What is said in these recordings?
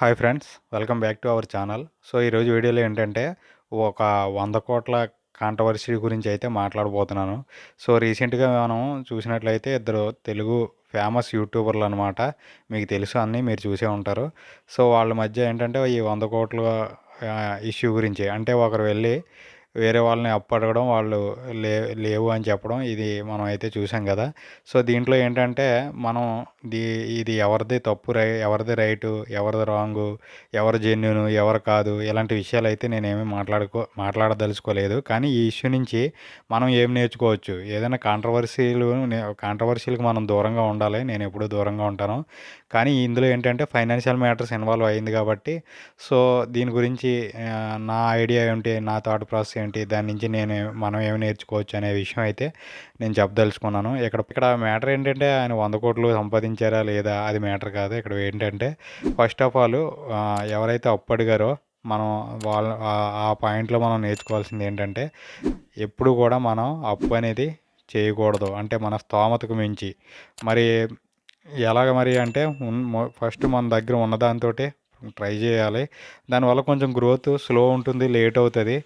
Hi friends welcome back to our channel. So ఈరోజు వీడియోలో ఏంటంటే ఒక వంద కోట్ల కాంట్రవర్సీ గురించి అయితే మాట్లాడబోతున్నాను. సో రీసెంట్గా మనం చూసినట్లయితే ఇద్దరు తెలుగు ఫేమస్ యూట్యూబర్లు అనమాట మీకు తెలుసు అన్నీ మీరు చూసే ఉంటారు. సో వాళ్ళ మధ్య ఏంటంటే ఈ వంద కోట్ల ఇష్యూ గురించి అంటే ఒకరు వెళ్ళి వేరే వాళ్ళని అప్పడగడం వాళ్ళు లే లేవు అని చెప్పడం ఇది మనం అయితే చూసాం కదా. సో దీంట్లో ఏంటంటే మనం దీ ఇది ఎవరిది తప్పు రై ఎవరిది రైటు ఎవరిది రాంగు ఎవరు జెన్యును ఎవరు కాదు ఇలాంటి విషయాలు అయితే నేనేమి మాట్లాడుకో మాట్లాడదలుచుకోలేదు. కానీ ఈ ఇష్యూ నుంచి మనం ఏం నేర్చుకోవచ్చు? ఏదైనా కాంట్రవర్సీలు కాంట్రవర్సీలకు మనం దూరంగా ఉండాలి. నేను ఎప్పుడూ దూరంగా ఉంటాను. కానీ ఇందులో ఏంటంటే ఫైనాన్షియల్ మ్యాటర్స్ ఇన్వాల్వ్ అయింది కాబట్టి సో దీని గురించి నా ఐడియా ఏంటి నా థాట్ ప్రాసెస్ ఏంటి? దాని నుంచి నేను మనం ఏమి నేర్చుకోవచ్చు అనే విషయం అయితే నేను చెప్పదలుచుకున్నాను. ఇక్కడ ఇక్కడ మ్యాటర్ ఏంటంటే ఆయన వంద కోట్లు సంపాదించారా లేదా అది మ్యాటర్ కాదు. ఇక్కడ ఏంటంటే ఫస్ట్ ఆఫ్ ఆల్ ఎవరైతే అప్పు అడిగారో మనం వాళ్ళ ఆ పాయింట్లో మనం నేర్చుకోవాల్సింది ఏంటంటే ఎప్పుడు కూడా మనం అప్పు అనేది చేయకూడదు. అంటే మన స్తోమతకు మించి. మరి ఎలాగ మరి అంటే ఫస్ట్ మన దగ్గర ఉన్న ఉన్నదాంతో ట్రై చేయాలి. దానివల్ల కొంచెం గ్రోత్ స్లో ఉంటుంది లేట్ అవుతుంది.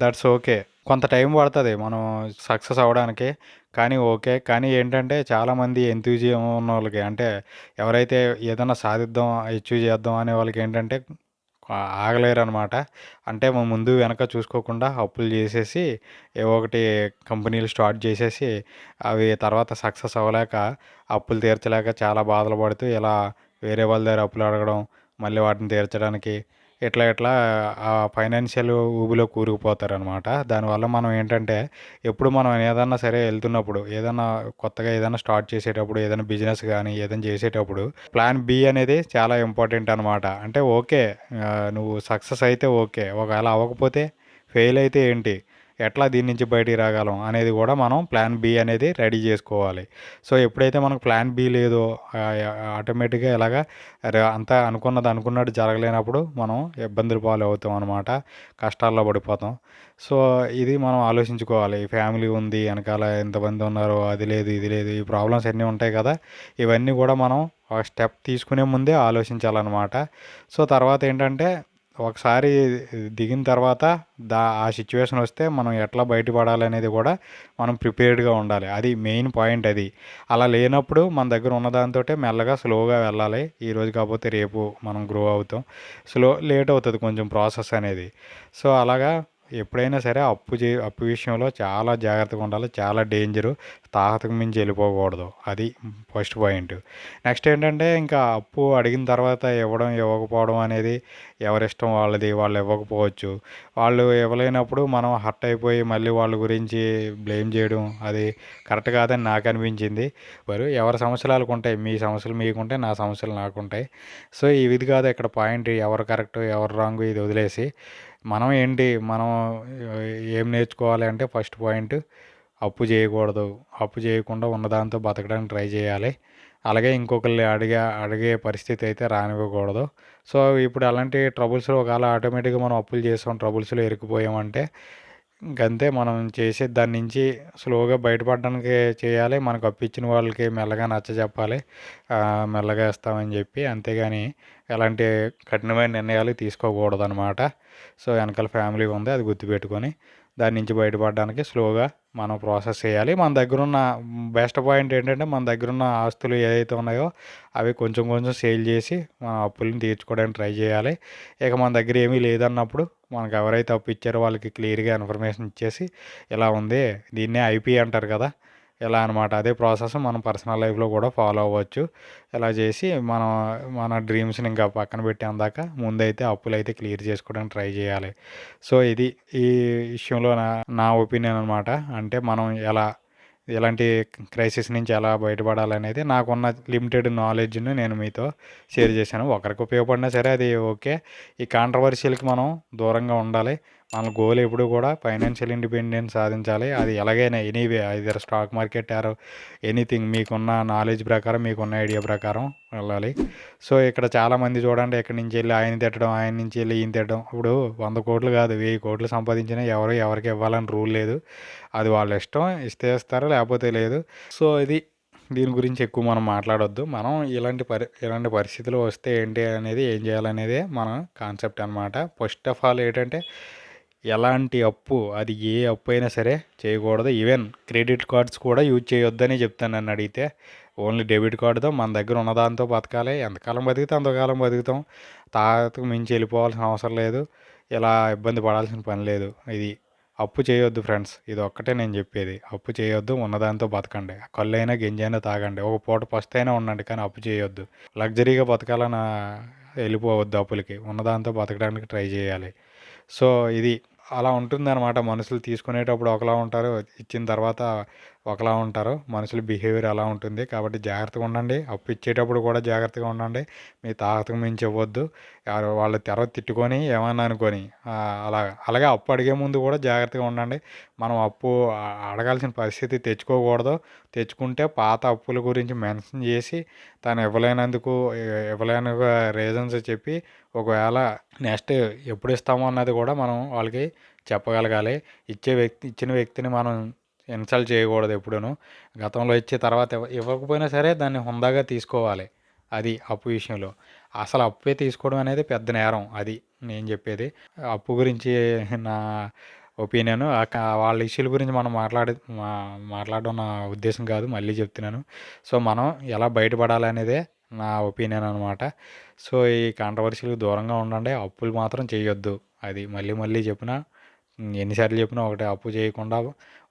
దట్స్ ఓకే కొంత టైం పడుతుంది మనం సక్సెస్ అవ్వడానికి. కానీ ఓకే కానీ ఏంటంటే చాలామంది ఎంతూజియం ఉన్న వాళ్ళకి అంటే ఎవరైతే ఏదైనా సాధిద్దాం అచీవ్ చేద్దాం అనే వాళ్ళకి ఏంటంటే ఆగలేరు అనమాట అంటే ముందు వెనక చూసుకోకుండా అప్పులు చేసేసి ఏవో ఒకటి కంపెనీలు స్టార్ట్ చేసేసి అవి తర్వాత సక్సెస్ అవ్వలేక అప్పులు తీర్చలేక చాలా బాధలు పడుతూ ఇలా వేరే వాళ్ళ దగ్గర అప్పులు అడగడం మళ్ళీ వాటిని తీర్చడానికి ఇట్లా ఇట్లా ఆ ఫైనాన్షియల్ ఊబిలో కూరుకుపోతారనమాట. దానివల్ల మనం ఏంటంటే ఎప్పుడు మనం ఏదన్నా సరే వెళ్తున్నప్పుడు ఏదైనా కొత్తగా ఏదైనా స్టార్ట్ చేసేటప్పుడు ఏదైనా బిజినెస్ కానీ ఏదైనా చేసేటప్పుడు ప్లాన్ బి అనేది చాలా ఇంపార్టెంట్ అనమాట. అంటే ఓకే నువ్వు సక్సెస్ అయితే ఓకే. ఒకవేళ అవ్వకపోతే ఫెయిల్ అయితే ఏంటి? ఎట్లా దీని నుంచి బయటికి రాగలం అనేది కూడా మనం ప్లాన్ బి అనేది రెడీ చేసుకోవాలి. సో ఎప్పుడైతే మనకు ప్లాన్ బి లేదో ఆటోమేటిక్గా ఇలాగా అంతా అనుకున్నది అనుకున్నట్టు జరగలేనప్పుడు మనం ఇబ్బందులు పాలు అవుతాం అనమాట కష్టాల్లో పడిపోతాం. సో ఇది మనం ఆలోచించుకోవాలి. ఫ్యామిలీ ఉంది వెనకాల ఎంతమంది ఉన్నారో అది లేదు ఇది లేదు ఈ ప్రాబ్లమ్స్ అన్నీ ఉంటాయి కదా. ఇవన్నీ కూడా మనం ఒక స్టెప్ తీసుకునే ముందే ఆలోచించాలన్నమాట. సో తర్వాత ఏంటంటే ఒకసారి దిగిన తర్వాత దా ఆ సిచ్యువేషన్ వస్తే మనం ఎట్లా బయటపడాలి అనేది కూడా మనం ప్రిపేర్డ్గా ఉండాలి. అది మెయిన్ పాయింట్ అది. అలా లేనప్పుడు మన దగ్గర ఉన్నదాంతో మెల్లగా స్లోగా వెళ్ళాలి. ఈరోజు కాకపోతే రేపు మనం గ్రో అవుతాం. స్లో లేట్ అవుతుంది కొంచెం ప్రాసెస్ అనేది. సో అలాగా ఎప్పుడైనా సరే అప్పు చే అప్పు విషయంలో చాలా జాగ్రత్తగా ఉండాలి. చాలా డేంజరు. తాహతకు మించి వెళ్ళిపోకూడదు. అది ఫస్ట్ పాయింట్. నెక్స్ట్ ఏంటంటే ఇంకా అప్పు అడిగిన తర్వాత ఇవ్వడం ఇవ్వకపోవడం అనేది ఎవరిష్టం వాళ్ళది. వాళ్ళు ఇవ్వకపోవచ్చు. వాళ్ళు ఇవ్వలేనప్పుడు మనం హర్ట్ అయిపోయి మళ్ళీ వాళ్ళ గురించి బ్లేమ్ చేయడం అది కరెక్ట్ కాదని నాకు అనిపించింది. మరి ఎవరి సమస్యలు వాళ్ళకు ఉంటాయి? మీ సమస్యలు మీకుంటాయి నా సమస్యలు నాకుంటాయి. సో ఈ విధి కాదు ఇక్కడ పాయింట్. ఎవరు కరెక్ట్ ఎవరు రాంగ్ ఇది వదిలేసి మనం ఏంటి? మనం ఏం నేర్చుకోవాలి అంటే ఫస్ట్ పాయింట్ అప్పు చేయకూడదు. అప్పు చేయకుండా ఉన్నదాంతో బతకడానికి ట్రై చేయాలి. అలాగే ఇంకొకరిని అడిగే అడిగే పరిస్థితి అయితే రానివ్వకూడదు. సో ఇప్పుడు అలాంటి ట్రబుల్స్లో ఒకవేళ ఆటోమేటిక్గా మనం అప్పులు చేస్తాం ట్రబుల్స్లో ఇరుక్కుపోయామంటే గంతే మనం చేసే దాని నుంచి స్లోగా బయటపడడానికి చేయాలి. మనకు అప్పించిన వాళ్ళకి మెల్లగా నచ్చ చెప్పాలి. మెల్లగా ఇస్తామని చెప్పి అంతేగాని ఎలాంటి కఠినమైన నిర్ణయాలు తీసుకోకూడదు అనమాట సో వెనకాల ఫ్యామిలీ ఉంది అది గుర్తుపెట్టుకొని దాని నుంచి బయటపడడానికి స్లోగా మనం ప్రాసెస్ చేయాలి. మన దగ్గర ఉన్న బెస్ట్ పాయింట్ ఏంటంటే మన దగ్గర ఉన్న ఆస్తులు ఏదైతే ఉన్నాయో అవి కొంచెం కొంచెం సేల్ చేసి మన అప్పులను తీర్చుకోవడానికి ట్రై చేయాలి. ఇక మన దగ్గర ఏమీ లేదన్నప్పుడు మనకు ఎవరైతే అప్పు ఇచ్చారో వాళ్ళకి క్లియర్గా ఇన్ఫర్మేషన్ ఇచ్చేసి ఇలా ఉంది దీన్నే ఐపీ అంటారు కదా ఇలా అనమాట అదే ప్రాసెస్ మనం పర్సనల్ లైఫ్లో కూడా ఫాలో అవ్వచ్చు. ఇలా చేసి మనం మన డ్రీమ్స్ని ఇంకా పక్కన పెట్టేందాక ముందైతే అప్పులు అయితే క్లియర్ చేసుకోవడానికి ట్రై చేయాలి. సో ఇది ఈ విషయంలో నా నా ఒపీనియన్ అనమాట అంటే మనం ఎలా ఇలాంటి క్రైసిస్ నుంచి ఎలా బయటపడాలనేది నాకున్న లిమిటెడ్ నాలెడ్జ్ని నేను మీతో షేర్ చేశాను. ఒకరికి ఉపయోగపడినా సరే అది ఓకే. ఈ కాంట్రవర్షియల్కి మనం దూరంగా ఉండాలి. మన గోల్ ఎప్పుడు కూడా ఫైనాన్షియల్ ఇండిపెండెన్స్ సాధించాలి. అది ఎలాగైనా anyway either stock market or anything మీకున్న నాలెడ్జ్ ప్రకారం మీకున్న ఐడియా ప్రకారం వెళ్ళాలి. సో ఇక్కడ చాలామంది చూడండి ఎక్కడి నుంచి వెళ్ళి ఆయన తిట్టడం ఆయన నుంచి వెళ్ళి ఈయన తిట్టడం. ఇప్పుడు వంద కోట్లు కాదు వెయ్యి కోట్లు సంపాదించినా ఎవరు ఎవరికి ఇవ్వాలని రూల్ లేదు. అది వాళ్ళ ఇష్టం ఇస్తే ఇస్తారు లేకపోతే లేదు. సో ఇది దీని గురించి ఎక్కువ మనం మాట్లాడొద్దు. మనం ఇలాంటి పరి ఇలాంటి పరిస్థితులు వస్తే ఏంటి అనేది ఏం చేయాలనేదే మన కాన్సెప్ట్ అనమాట ఫస్ట్ ఆఫ్ ఆల్ ఏంటంటే ఎలాంటి అప్పు అది ఏ అప్పు అయినా సరే చేయకూడదు. ఈవెన్ క్రెడిట్ కార్డ్స్ కూడా యూజ్ చేయొద్దని చెప్తాను నన్ను అడిగితే. ఓన్లీ డెబిట్ కార్డుతో మన దగ్గర ఉన్నదాంతో బతకాలి. ఎంతకాలం బతికితే అంతకాలం బతుకుతాం. తాతకు మించి వెళ్ళిపోవాల్సిన అవసరం లేదు. ఇలా ఇబ్బంది పడాల్సిన పని లేదు. ఇది అప్పు చేయొద్దు ఫ్రెండ్స్. ఇది ఒక్కటే నేను చెప్పేది. అప్పు చేయొద్దు ఉన్నదాంతో బతకండి. కళ్ళైనా గింజైనా తాగండి. ఒక పూట పస్తైనా ఉండండి కానీ అప్పు చేయొద్దు. లగ్జరీగా బతకాలన్న వెళ్ళిపోవద్దు అప్పులకి. ఉన్నదాంతో బతకడానికి ట్రై చేయాలి. సో ఇది అలా ఉంటుందన్నమాట. మనుషులు తీసుకునేటప్పుడు ఒకలా ఉంటారు. ఇచ్చిన తర్వాత ఒకలా ఉంటారు. మనుషుల బిహేవియర్ అలా ఉంటుంది. కాబట్టి జాగ్రత్తగా ఉండండి. అప్పు ఇచ్చేటప్పుడు కూడా జాగ్రత్తగా ఉండండి. మీ తాగతకు మించి ఇవ్వద్దు. వాళ్ళ తెర తిట్టుకొని ఏమన్నా అనుకొని అలా అలాగే అప్పు అడిగే ముందు కూడా జాగ్రత్తగా ఉండండి. మనం అప్పు అడగాల్సిన పరిస్థితి తెచ్చుకోకూడదు. తెచ్చుకుంటే పాత అప్పుల గురించి మెన్షన్ చేసి తను ఇవ్వలేనందుకు ఇవ్వలేని రీజన్స్ చెప్పి ఒకవేళ నెక్స్ట్ ఎప్పుడు ఇస్తామో అన్నది కూడా మనం వాళ్ళకి చెప్పగలగాలి. ఇచ్చే వ్యక్తి ఇచ్చిన వ్యక్తిని మనం ఇన్సల్ట్ చేయకూడదు ఎప్పుడూ గతంలో ఇచ్చే తర్వాత ఇవ్వకపోయినా సరే దాన్ని హుందాగా తీసుకోవాలి. అది అప్పు విషయంలో. అసలు అప్పే తీసుకోవడం అనేది పెద్ద నేరం అది నేను చెప్పేది. అప్పు గురించి నా ఒపీనియన్ వాళ్ళ ఇష్యూల గురించి మనం మాట్లాడే మాట్లాడడం నా ఉద్దేశం కాదు మళ్ళీ చెప్తున్నాను. సో మనం ఎలా బయటపడాలనేదే నా ఒపీనియన్ అనమాట సో ఈ కాంట్రవర్సీలకు దూరంగా ఉండండి అప్పులు మాత్రం చేయొద్దు. అది మళ్ళీ మళ్ళీ చెప్పిన ఎన్నిసార్లు చెప్పినా ఒకటే అప్పు చేయకుండా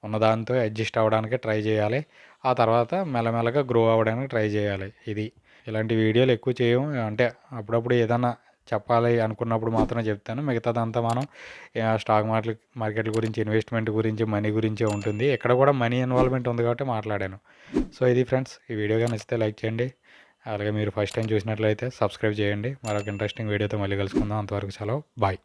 ఉన్నదాంతో అడ్జస్ట్ అవ్వడానికి ట్రై చేయాలి. ఆ తర్వాత మెల్లమెల్లగా గ్రో అవ్వడానికి ట్రై చేయాలి ఇది. ఇలాంటి వీడియోలు ఎక్కువ చేయము. అంటే అప్పుడప్పుడు ఏదన్నా చెప్పాలి అనుకున్నప్పుడు మాత్రమే చెప్తాను. మిగతాదంతా మనం స్టాక్ మార్కెట్ మార్కెట్ల గురించి ఇన్వెస్ట్మెంట్ గురించి మనీ గురించి ఉంటుంది. ఇక్కడ కూడా మనీ ఇన్వాల్వ్మెంట్ ఉంది కాబట్టి మాట్లాడాను. సో ఇది ఫ్రెండ్స్. ఈ వీడియోగా నచ్చితే లైక్ చేయండి. అలాగే మీరు ఫస్ట్ టైం చూసినట్లయితే సబ్స్క్రైబ్ చేయండి. మరొక ఇంట్రెస్టింగ్ వీడియోతో మళ్ళీ కలుసుకుందాం. అంతవరకు సెలవు. బాయ్.